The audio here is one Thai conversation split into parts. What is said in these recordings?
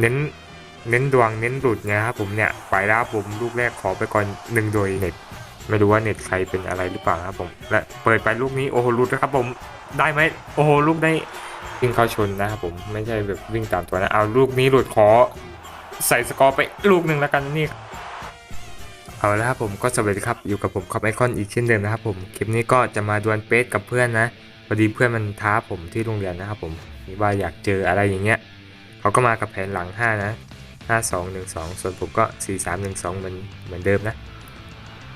เน้นเน้นดวงเน้นหลุดไงครับผมเนี่ยไปแล้วผมลูกแรกขอไปก่อนหนึ่งโดยเน็ตไม่รู้ว่าเน็ตใครเป็นอะไรหรือเปล่าครับผมและเปิดไปลูกนี้โอ้โหหลุดนะครับผมได้ไหมโอ้โหลูกได้วิ่งเข้าชนนะครับผมไม่ใช่แบบวิ่งตามตัวนะเอาลูกนี้หลุดขอใส่สกอร์ไปลูกหนึ่งแล้วกันนี่เอาละครับผมก็สวัสดีครับอยู่กับผมคอปไอคอนอีกเช่นเดิมนะครับผมคลิปนี้ก็จะมาดวลเปสกับเพื่อนนะพอดีเพื่อนมันท้าผมที่โรงเรียนนะครับผมว่าอยากเจออะไรอย่างเงี้ย เขาก็มากับแผนหลัง 5 นะ 5 2 1 2 ส่วนผมก็ 4 3 1 2เหมือนเหมือนเดิมนะ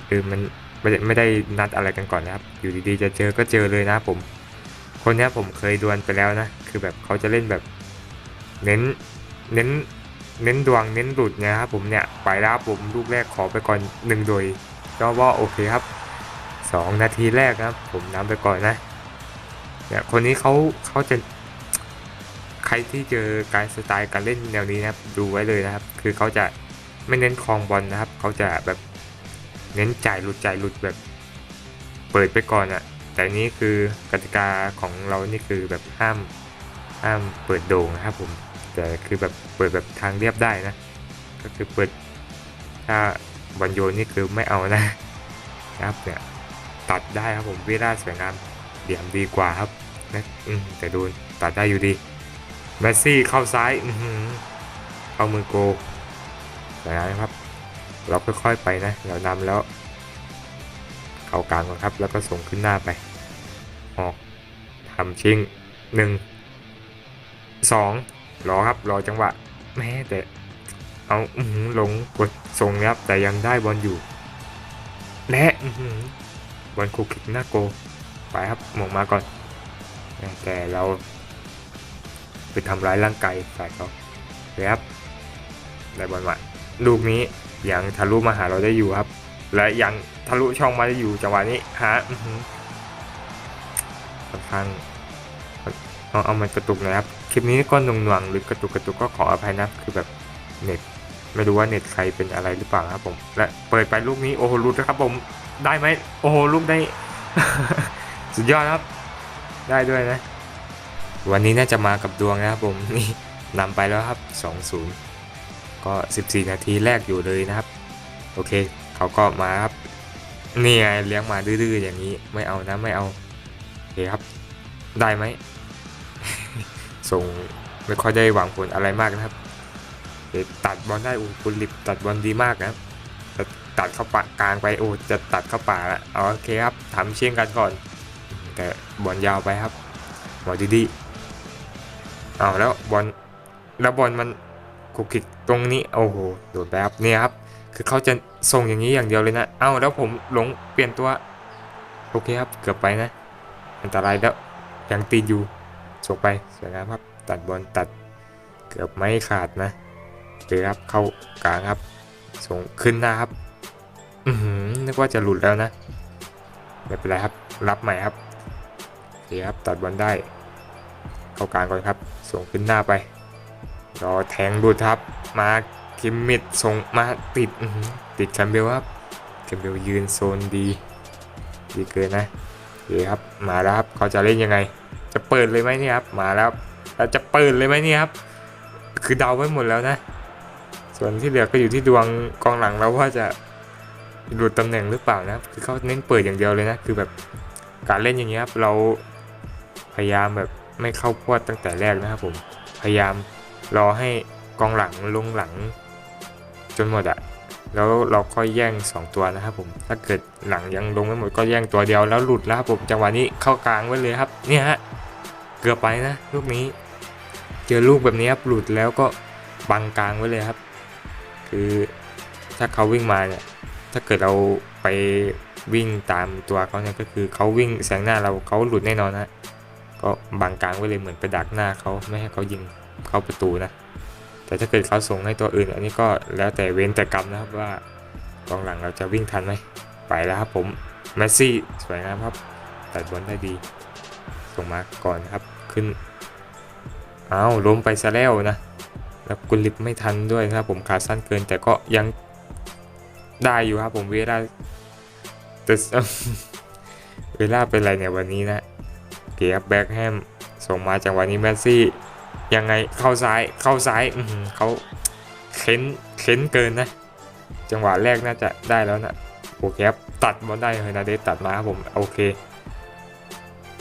คือมันไม่ได้ไม่ได้นัดอะไรกันก่อนนะครับ อยู่ดีๆ จะเจอก็เจอเลยนะผม คนนี้ผมเคยดวลไปแล้วนะ คือแบบเขาจะเล่นแบบ เน้น เน้น เน้นดวง เน้นหลุดไงครับผมเนี่ย ไปแล้วผมลูกแรกขอไปก่อนหนึ่งโดยก็ว่าโอเคครับสองนาทีแรกนะครับ ผมนำไปก่อนนะ เนี่ย คนนี้เขาเขาจะ ใครที่เจอการสไตล์การเล่นแนวนี้นะครับ ดูไว้เลยนะครับ คือเขาจะไม่เน้นคลองบอลนะครับ เขาจะแบบเน้นจ่ายหลุดจ่ายหลุดแบบ เปิดไปก่อนอะแต่นี้คือกติกาของเรานี่คือแบบห้ามห้ามเปิดโด่งนะครับผมแต่คือแบบเปิดแบบทางเรียบได้นะ ก็คือเปิดถ้าบอลโยนนี่คือไม่เอานะนะครับเนี่ยตัดได้ครับผมวิราสวยงามเดี่ยมดีกว่าครับนะแต่ดูตัดได้อยู่ดี เมสซี่เข้าซ้ายอื้อหือเข้ามือโกสวยงามนะครับ เราค่อยๆไปนะเรานำแล้ว เข้ากลางก่อนครับ แล้วก็ส่งขึ้นหน้าไป ออกทำชิงหนึ่งสองรอครับ รอจังหวะแม่แต่เอาอืลงกดทรงครับ แต่ยังได้บอลอยู่ และอืบอลคุกคิกหน้าโก ไปครับมองมาก่อน แต่เรา ไปทำร้ายร่างกายฝ่ายเขาเลยครับได้บอลมาลูกนี้ยังทะลุมาหาเราได้อยู่ครับ และยังทะลุช่องมาได้อยู่จังหวะนี้หาอื้อหือค่อนข้างเอาเอามันกระตุกนะครับ คลิปนี้ก็หน่วงๆหรือกระตุกกระตุกก็ขออภัยนะคือแบบเน็ตไม่รู้ว่าเน็ตใครเป็นอะไรหรือเปล่าครับผม และเปิดไปลูกนี้โอ้โหรุดนะครับผมได้ไหมโอ้โหลูกได้ สุดยอดครับ ได้ด้วยนะ วันนี้น่าจะมากับดวงนะครับผมนี่นำไปแล้วครับ 2-0 ก็ 14 นาทีแรกอยู่เลยนะครับ โอเค เขาก็มาครับนี่ไงเลี้ยงมาดื้อๆอย่างนี้ไม่เอานะไม่เอาโอเคครับ ได้ไหมส่งไม่ค่อยได้หวังผลอะไรมากนะครับตัดบอลได้โอูคุณลิบตัดบอลดีมากนะครับตัดเข้าปากกลางไปโอ้จะตัดเข้าป่าแล้วโอเคครับทำเชียงกันก่อน แต่บอลยาวไปครับบอลดีๆ เอาแล้วบอลแล้วบอลมันคุกคิกตรงนี้โอ้โหโดดแบบเนี่ยครับ คือเขาจะส่งอย่างนี้อย่างเดียวเลยนะ เอาแล้วผมหลงเปลี่ยนตัวโอเคครับเกือบไปนะ อันตรายแล้วยังตีอยู่ส่งไปสวยงามครับ ตัดบอลตัดเกือบไม่ขาดนะเดี๋ยวครับเข้ากลางครับ ส่งขึ้นหน้าครับ อือหือนึกว่าจะหลุดแล้วนะไม่เป็นไรครับ รับใหม่ครับเดี๋ยวครับตัดบอลได้ เข้ากลางก่อนครับ ส่งขึ้นหน้าไป รอแทงดูดครับ มาคิมมิดส่งมาติดติดแคมเบลครับแคมเบลยืนโซนดี ดีเกินนะเดี๋ยวครับ มาแล้วครับ เขาจะเล่นยังไง จะเปิดเลยไหมนี่ครับ มาแล้วแล้วจะเปิดเลยไหมนี่ครับ คือเดาไว้หมดแล้วนะ ส่วนที่เหลือก็อยู่ที่ดวงกองหลังเราว่าจะหลุดตำแหน่งหรือเปล่านะ คือเขาเน้นเปิดอย่างเดียวเลยนะ คือแบบการเล่นอย่างเงี้ยครับ เราพยายามแบบ ไม่เข้าพวดตั้งแต่แรกนะครับผม พยายามรอให้กองหลังลงหลัง จนหมดอะแล้วเราค่อยแย่ง 2 ตัวนะครับผม ถ้าเกิดหลังยังลงไม่หมดก็แย่งตัวเดียวแล้วหลุดแล้วครับผมจังหวะนี้เข้ากลางไว้เลยครับ เนี่ยฮะเกือบไปนะลูกนี้ เจอลูกแบบนี้ครับหลุดแล้วก็บังกลางไว้เลยครับ คือถ้าเขาวิ่งมาเนี่ยถ้าเกิดเราไปวิ่งตามตัวเขาเนี่ยก็คือเขาวิ่งแซงหน้าเราเขาหลุดแน่นอนนะ ก็บังกลางไว้เลยเหมือนไปดักหน้าเขาไม่ให้เขายิงเข้าประตูนะ แต่ถ้าเกิดเขาส่งให้ตัวอื่น อันนี้ก็แล้วแต่เว้นแต่กรรมนะครับว่ากองหลังเราจะวิ่งทันไหมไปแล้วครับผมเมสซี่สวยงามครับตัดบอลได้ดี ส่งมาก่อนครับขึ้นอ้าวล้มไปซะแล้วนะแล้วกุลิบไม่ทันด้วยนะครับผมขาสั้นเกินแต่ก็ยังได้อยู่ครับผมเวลาแต่เวลาเป็นไรเนี่ยวันนี้นะ เกียบแบ็กแฮมส่งมาจังหวะนี้แมสซี่ยังไงเข้าซ้ายเข้าซ้ายอืเขาเค้นเค้นเกินนะ จังหวะแรกน่าจะได้แล้วนะโอเคครับตัดบอลได้เฮนาเดสตัดมาครับผมโอเค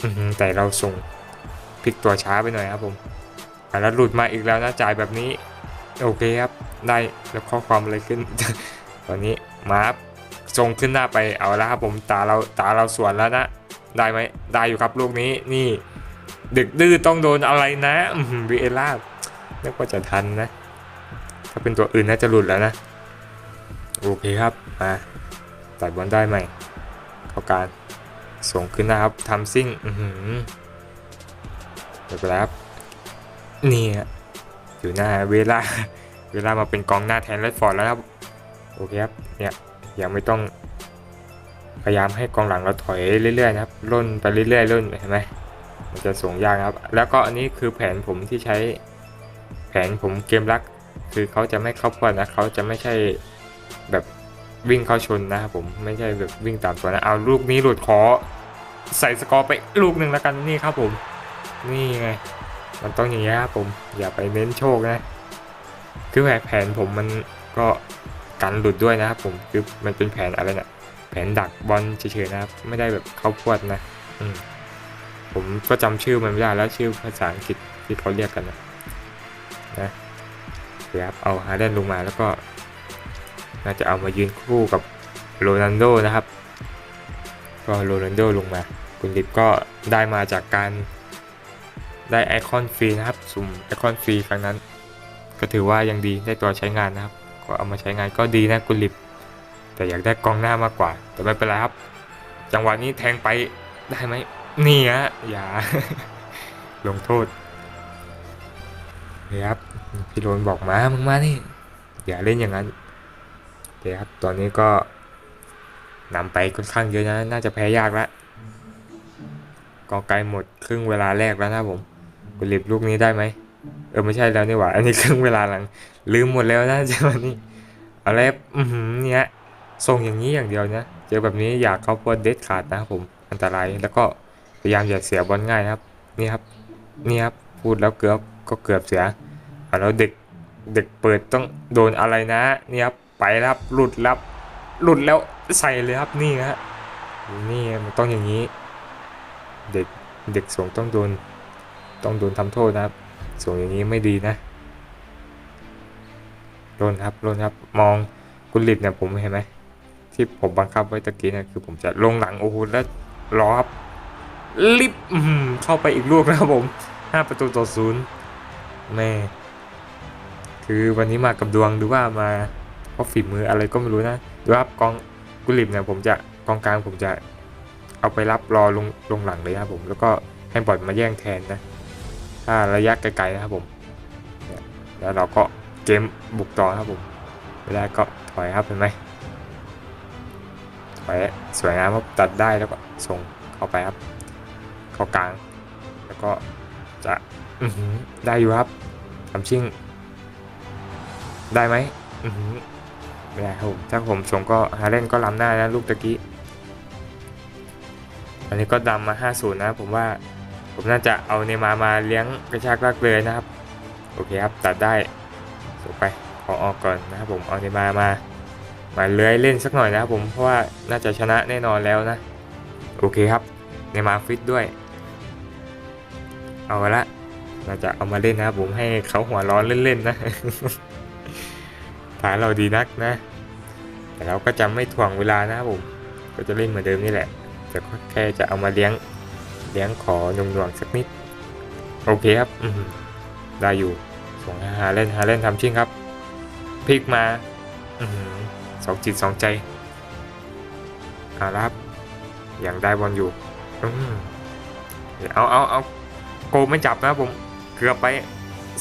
อืแต่เราส่งพลิกตัวช้าไปหน่อยครับผมแล้วหลุดมาอีกแล้วนะจ่ายแบบนี้ โอเคครับได้แล้วข้อความอะไรขึ้น ตอนนี้มาส่งขึ้นหน้าไปเอาแล้วครับผมตาเราตาเราสวนแล้วนะ ได้ไหมได้อยู่ครับลูกนี้นี่ ดึกดื้อต้องโดนอะไรนะวีเอล่านึกว่าจะทันนะ ถ้าเป็นตัวอื่นน่าจะหลุดแล้วนะ โอเคครับมาตัดบอลได้ไหมเข้าการส่งขึ้นนะครับทำซิ่งอือหือเดี๋ยวไปแล้วครับนี่อยู่หน้าเวลาเวลามาเป็นกองหน้าแทนเลดฟอร์ดแล้วครับ โอเคครับเนี่ยยังไม่ต้อง ยายามให้กองหลังเราถอยเรื่อยๆนะครับล่นไปเรื่อยๆล่นเห็นไหมมันจะส่งยากครับ แล้วก็อันนี้คือแผนผมที่ใช้แผนผมเกมรัก คือเขาจะไม่เข้าพวดนะเขาจะไม่ใช่แบบวิ่งเข้าชนนะครับผมไม่ใช่แบบวิ่งตามตัวนะเอาลูกนี้หลุดขอใส่สกอร์ไปลูกหนึ่งแล้วกันนี่ครับผม นี่ไง มันต้องอย่างนี้ครับผมอย่าไปเน้นโชคนะ คือแผนผมมันก็กันหลุดด้วยนะครับผมคือมันเป็นแผนอะไรนะ แผนดักบอลเฉยๆนะครับ ไม่ได้แบบเข้าพวดนะอืมผมก็จำชื่อมันไม่ได้แล้วชื่อภาษาอังกฤษที่เขาเรียกกันนะนะเดี๋ยวครับเอาฮาร์เดนลงมาแล้วก็ น่าจะเอามายืนคู่กับโรนัลโดนะครับ ก็โรนัลโดลงมาคุณลิปก็ได้มาจากการได้ไอคอนฟรีนะครับ สุ่มไอคอนฟรีครั้งนั้น ก็ถือว่ายังดีได้ตัวใช้งานนะครับ ก็เอามาใช้งานก็ดีนะคุณลิป แต่อยากได้กองหน้ามากกว่า แต่ไม่เป็นไรครับ จังหวะนี้แทงไปได้ไหมนี่ฮะอย่า ลงโทษเดี๋ยครับพี่โรนบอกมามึงมานี่อย่าเล่นอย่างนั้นเดี๋ยวครับตอนนี้ก็นำไปค่อนข้างเยอะนะน่าจะแพ้ยากแล้วกองไกลหมดครึ่งเวลาแรกแล้วนะผมกุลิบลูกนี้ได้ไหมเออไม่ใช่แล้วนี่หว่า อันนี้ครึ่งเวลาหลัง ลืมหมดแล้วนะจังหวะนี้เอาแล้วอือหือเนี่ย ส่งอย่างนี้อย่างเดียวนะเจอแบบนี้อยากเข้าพวดเด็ดขาดนะครับผมอันตรายแล้วก็พยายามอย่าเสียบอลง่ายนะครับนี่ครับนี่ครับพูดแล้วเกือบก็เกือบเสียอะแล้วเด็กเด็กเปิดต้องโดนอะไรนะนี่ครับไปรับหลุดแล้วหลุดแล้วใส่เลยครับนี่ฮะนี่มันต้องอย่างนี้ เด็กเด็กส่งต้องโดนต้องโดนทำโทษนะครับ ส่งอย่างนี้ไม่ดีนะโดนครับโดนครับมองกุลิบเนี่ยผมเห็นไหม ที่ผมบังคับไว้ตะกี้เนี่ยคือผมจะลงหลังโอ้โหแล้วรอครับลิฟต์อื้อหือเข้าไปอีกลูกนะครับผม5ประตูต่อศูนย์แม่คือวันนี้มากับดวงหรือว่ามาเพราะฝีมืออะไรก็ไม่รู้นะดูครับกองกุลิบเนี่ยผมจะกองกลางผมจะเอาไปรับรอลงลงหลังเลยนะครับผมแล้วก็ให้บอลมาแย่งแทนนะถ้าระยะไกลๆนะครับผมแล้วเราก็เกมบุกต่อครับผมเวลาก็ถอยครับเห็นไหม ถอยสวยงามครับตัดได้แล้วก็ส่งเข้าไปครับ เข้ากลาง แล้วก็จะได้อยู่ครับทำชิ่ง ได้ไหมไม่ได้ครับถ้าผมส่งก็ฮาเล่นก็ล้ำหน้านะลูกตะกี้อันนี้ก็ดำมา 50 นะ ผมว่าผมน่าจะเอาเนมามาเลี้ยงกระชากลากเลยนะครับ โอเคครับ ตัดได้ส่งไปขอออกก่อนนะครับผมเอาเนมามา มาเลื้อยเล่นสักหน่อยนะครับผมเพราะว่าน่าจะชนะแน่นอนแล้วนะ โอเคครับเนมาฟิตด้วย เอาละเราจะเอามาเล่นนะครับผมให้เขาหัวร้อนเล่นๆนะฐานเราดีนักนะ แต่เราก็จะไม่ถ่วงเวลานะครับผม ก็จะเล่นเหมือนเดิมนี่แหละ แต่ก็แค่จะเอามาเลี้ยงเลี้ยงขอหน่วงๆสักนิด โอเคครับอืได้อยู่ส่งหาเล่นหาเล่นทำชิ่งครับพลิกมา ออหือสองจิตสองใจอาละครับยังได้บอลอยู่อืมเดี๋ยวเอาเอาเอาโกไม่จับนะผมเกือบไป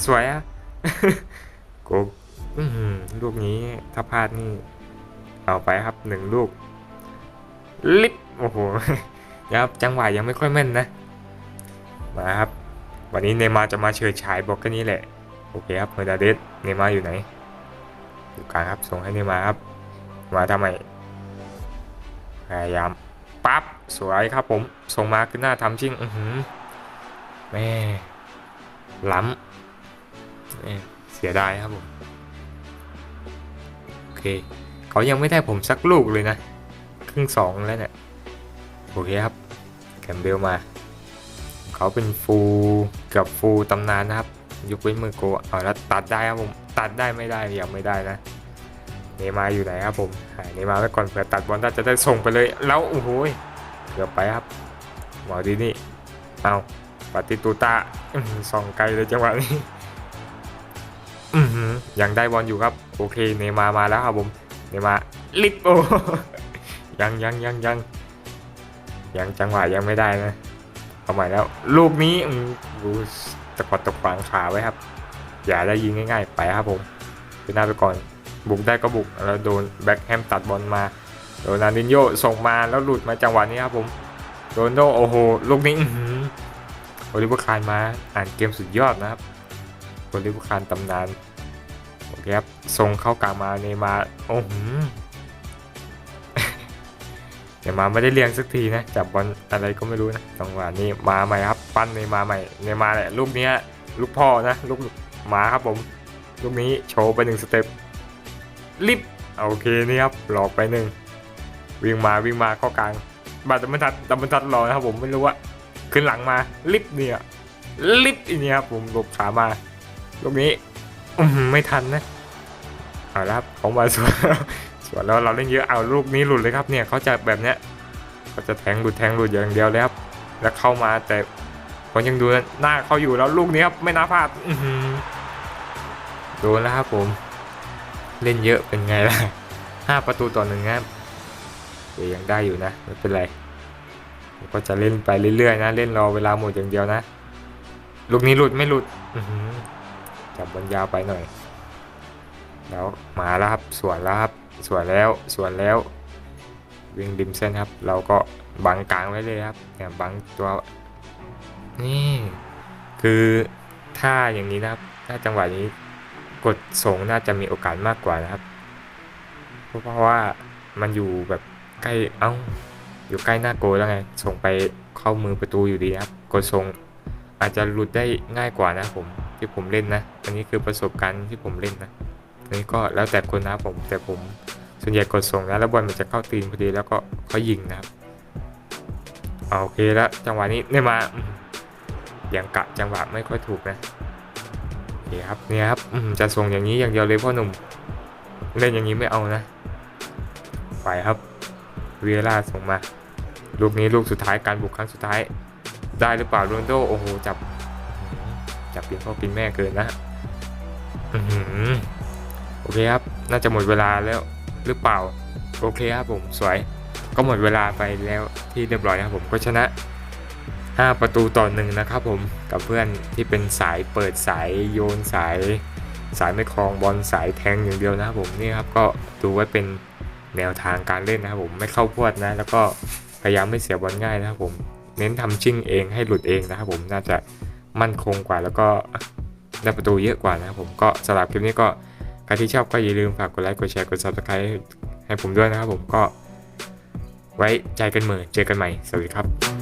สวยอะโกลูกนี้ถ้าพลาดนี่เอาไปครับหนึ่งลูก ลิฟโอ้โหครับจังหวะยังไม่ค่อยแม่นนะ มาครับ วันนี้เนมาร์จะมาเฉิดฉายบอกแค่นี้แหละ โอเคครับเฮอร์นาเดสเนมาร์อยู่ไหนอยู่กลางครับส่งให้เนมาร์ครับ มาทำไมพยายามปั๊บสวยครับผมส่งมาขึ้นหน้าทำชิ่งอือหือแม่ล้ำเอ้ยเสียดายครับผมโอเคเขายังไม่ได้ผมสักลูกเลยนะ ครึ่งสองแล้วเนี่ยโอเคครับแคมเบลมา เขาเป็นฟูลกับฟูตำนานนะครับ ยกเว้นมือโกะเอาแล้วตัดได้ครับผม ตัดได้ไม่ได้ยังไม่ได้นะ เนมาอยู่ไหนครับผมหายเนมาไว้ก่อนเผื่อตัดบอลได้จะได้ส่งไปเลย แล้วโอ้โหเกือบไปครับหมอดีนี่เอาปฏิตูตาส่องไกลเลยจังหวะนี้ยังได้บอลอยู่ครับ โอเคเนมามาแล้วครับผมเนมาลิปโอยังยังยังยังยังจังหวะยังไม่ได้นะเอาใหม่แล้ว ลูกนี้ดูตะกอดตะขวางขาไว้ครับ อย่าได้ยิงง่าย ๆ ไปครับผมเป็นหน้าไปก่อน บุกได้ก็บุกแล้วโดนแบ็คแฮมตัดบอลมาโดนาร์ดินโยส่งมาแล้วหลุดมาจังหวะนี้ครับผมโรนโดโอ้โหลูกนี้โอลิเวอร์คานมาอ่านเกมสุดยอดนะครับโอลิเวอร์คานตำนานโอเคครับส่งเข้ากลางมาเนมาโอ้โหเนย์มาไม่ได้เลี้ยงสักทีนะจับบอลอะไรก็ไม่รู้นะจังหวะนี้มาใหม่ครับ ปั้นเนมาใหม่เนมาแหละลูกนี้ลูกพ่อนะลูกหมาครับผม ลูกนี้โชว์ไปหนึ่งสเต็ป ลิฟโอเคนี่ครับหลอกไปหนึ่งวิ่งมาวิ่งมาข้ากลางบาดดับเบิลทัดดับเบิลทัดรอนะครับผมไม่รู้ว่าขึ้นหลังมาลิฟเนี่ยลิฟอีเนี่ยครับผมหลบขามาลูกนี้อื้อหือไม่ทันนะเอาละครับของมาสวนสวนแล้วเราเล่นเยอะเอาลูกนี้หลุดเลยครับเนี่ยเขาจะแบบเนี้ยเขาจะแทงหลุดแทงหลุดอย่างเดียวเลยครับแล้วเข้ามาแต่ผมยังดูหน้าเขาอยู่แล้วลูกนี้ครับไม่น่าพลาดโดนแล้วครับผม เล่นเยอะเป็นไงล่ะห้าประตูต่อหนึ่งครับเดี๋ยวยังได้อยู่นะไม่เป็นไรก็จะเล่นไปเรื่อยๆนะ เล่นรอเวลาหมดอย่างเดียวนะ ลูกนี้หลุดไม่หลุดจับบอลยาวไปหน่อย แล้วมาแล้วครับสวนแล้วครับสวนแล้วสวนแล้ว วิ่งริมเส้นครับ เราก็บังกลางไว้เลยครับเนี่ยบังตัวนี่ คือถ้าอย่างนี้นะครับ ถ้าจังหวะนี้ กดส่งน่าจะมีโอกาสมากกว่านะครับ เพราะว่ามันอยู่แบบใกล้เอ้าอยู่ใกล้หน้าโกแล้วไง ส่งไปเข้ามือประตูอยู่ดีครับ กดส่งอาจจะหลุดได้ง่ายกว่านะผมที่ผมเล่นนะ อันนี้คือประสบการณ์ที่ผมเล่นนะอันนี้ก็แล้วแต่คนนะผม แต่ผมส่วนใหญ่กดส่งนะแล้วบอลมันจะเข้าตีนพอดีแล้วก็เขายิงนะครับโอเคแล้วจังหวะนี้เนี่ยมาอืมยังกะจังหวะไม่ค่อยถูกนะ โอเคครับเนี่ยครับอืมจะส่งอย่างนี้อย่างเดียวเลยพ่อหนุ่ม เล่นอย่างนี้ไม่เอานะไปครับเวียร่าส่งมา ลูกนี้ลูกสุดท้ายการบุกครั้งสุดท้าย ได้หรือเปล่าโรนโดโอ้โหจับ จับปีนพ่อปีนแม่เกินนะอื้อหือโอเคครับ น่าจะหมดเวลาแล้วหรือเปล่า โอเคครับผมสวย ก็หมดเวลาไปแล้วที่เรียบร้อยนะครับผมก็ชนะ 5 ประตูต่อหนึ่งนะครับผมกับเพื่อนที่เป็นสายเปิดสายโยนสาย สายไม่คลองบอลสายแทงอย่างเดียวนะครับผมนี่ครับก็ดูไว้เป็นแนวทางการเล่นนะครับผมไม่เข้าพวดนะ แล้วก็พยายามไม่เสียบอลง่ายนะครับผมเน้นทำชิ่งเองให้หลุดเองนะครับผมน่าจะมั่นคงกว่าแล้วก็ได้ประตูเยอะกว่านะครับผมก็สำหรับคลิปนี้ก็ใครที่ชอบก็อย่าลืมฝากกดไลค์กดแชร์กด subscribe ให้ผมด้วยนะครับผมก็ไว้ใจกันเหมือนเจอกันใหม่ สวัสดีครับ